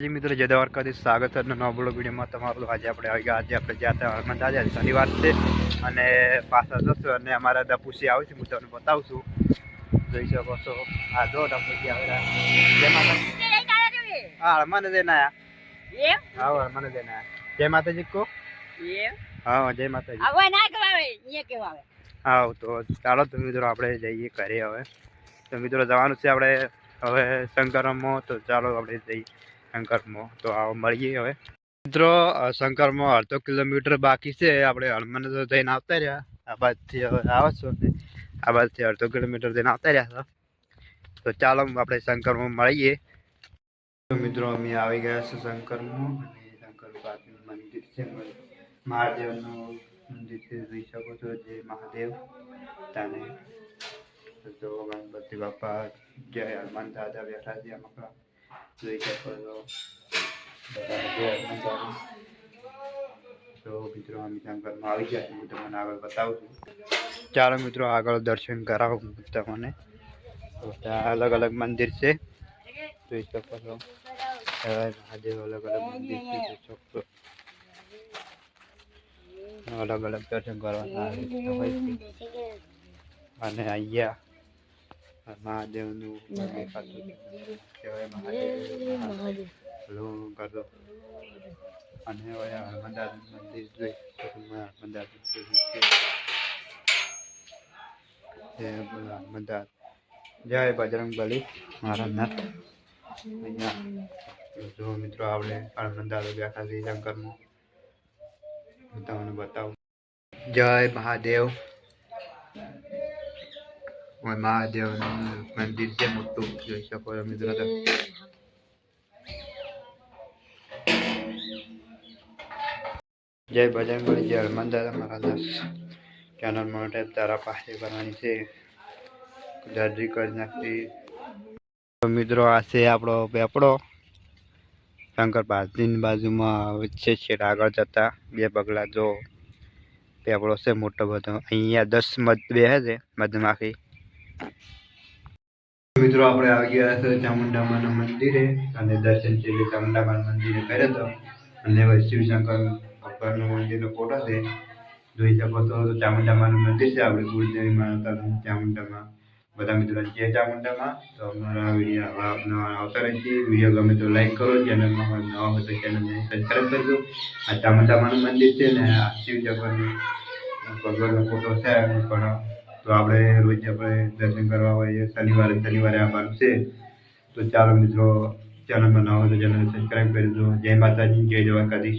જી મિત્રો જય દ્વારકાથી સ્વાગત છે નવા બ્લોગ વિડીયોમાં તમારું. આજે આપણે આવી ગયા આજે આપણે જ્યાં હનુમાન આજે શનિવાર છે અને પાછા જશું અને અમારા દપુસી આવે છે હું તમને બતાવું છું જોઈ શકો છો. આ જો દપુસી આવેલા હા હનુમાન જય નાયા હા હનુમાન જય નાયા જય માતાજી કો. હા જય માતાજી. હા તો ચાલો તો મિત્રો આપણે જઈએ ઘરે હવે. તો મિત્રો જવાનું છે આપણે હવે શંકરમમાં તો ચાલો આપણે જઈએ. શંકરમાં. તો આવો મળીએ હવે. મિત્રો શંકરમાં અડધો કિલોમીટર બાકી છે. આપણે તો જઈને આવતા રહ્યા. આ બાજુથી હવે આવો છો આ બાજુથી અડધો કિલોમીટર જઈને આવતા રહ્યા છો. તો ચાલો, આપણે શંકરમાં મળીએ. મિત્રો, અમે આવી ગયા છે શંકરમાં. અને શંકર પાસેનું મંદિર છે. મહાદેવનું મંદિર છે. જોઈ શકો છો જે મહાદેવ. તાને. તો ગણપતિ બાપા, જય હનુમાન દાદા બેઠા છે આમાં. જોઈ શકો છો મિત્રો અમે આવી ગયા હું તમને આગળ બતાવું છું ચાલો મિત્રો, આગળ દર્શન કરાવું તમને. ત્યાં અલગ અલગ મંદિર છે. જોઈ શકો છો મહાદેવ અલગ અલગ મંદિર જોઈ શકો અલગ અલગ દર્શન કરવાના અને અહીંયા મહાદેવનું મંદિર ખાતું કહેવાય મહાદેવ લો કરતો અને હવે હનુમાન દાદાનું મંદિર જોઈ તો તમે હનુમાન દાદા હનુમાન દાદા જય બજરંગ બલી મારા નાથ અહીંયા જો મિત્રો આપણે હનુમાન દાદા બેઠા છે શંકરમાં હું તમને બતાવું જય મહાદેવ ઓય મહાદેવનું મંદિર છે મોટું જોઈ શકો છો મિત્રો તો જય બજરંગબલી જય હનુમાન દાદા મહારાજ. ચેનલ માટે તારા પાસે કરવાની છે. દર્દી કરી નાખતી મિત્રો, આ છે આપણો પેપડો શંકર પાર્કની બાજુમાં વચ્ચે છે આગળ જતા બે પગલા જો પેપડો છે મોટો બધો. અહીંયા દસ મધ બે છે મધમાખી. મિત્રો, આપણે આવી ગયા છે ચામુંડામાના મંદિરે અને દર્શન છે ચામુંડામાના મંદિરે કર્યો હતો અને શિવશંકર ભગવાનનું મંદિરનો ફોટો છે. જોઈ શકો તો ચામુંડામાનું મંદિર છે, આપણે કુળદેવી માતાનું ચામુંડામાં. બધા મિત્રો છે ચામુંડામાં. તો અમારા વીડિયો આવતા રહેશે વીડિયો ગમે તો લાઈક કરો, ચેનલમાં નવા હોય તો ચેનલને સબસ્ક્રાઈબ કરજો. આ ચામુંડામાનું મંદિર છે ને આ શિવ ભગવાનનો ફોટો છે પણ તો આપણે રોજ આપણે દર્શન કરવા હોઈએ શનિવારે શનિવારે આવવાનું છે. તો ચાલો મિત્રો ચેનલમાં નવા તો ચેનલ સબસ્ક્રાઈબ કરી દો જય માતાજી, જય દ્વારકાધીશ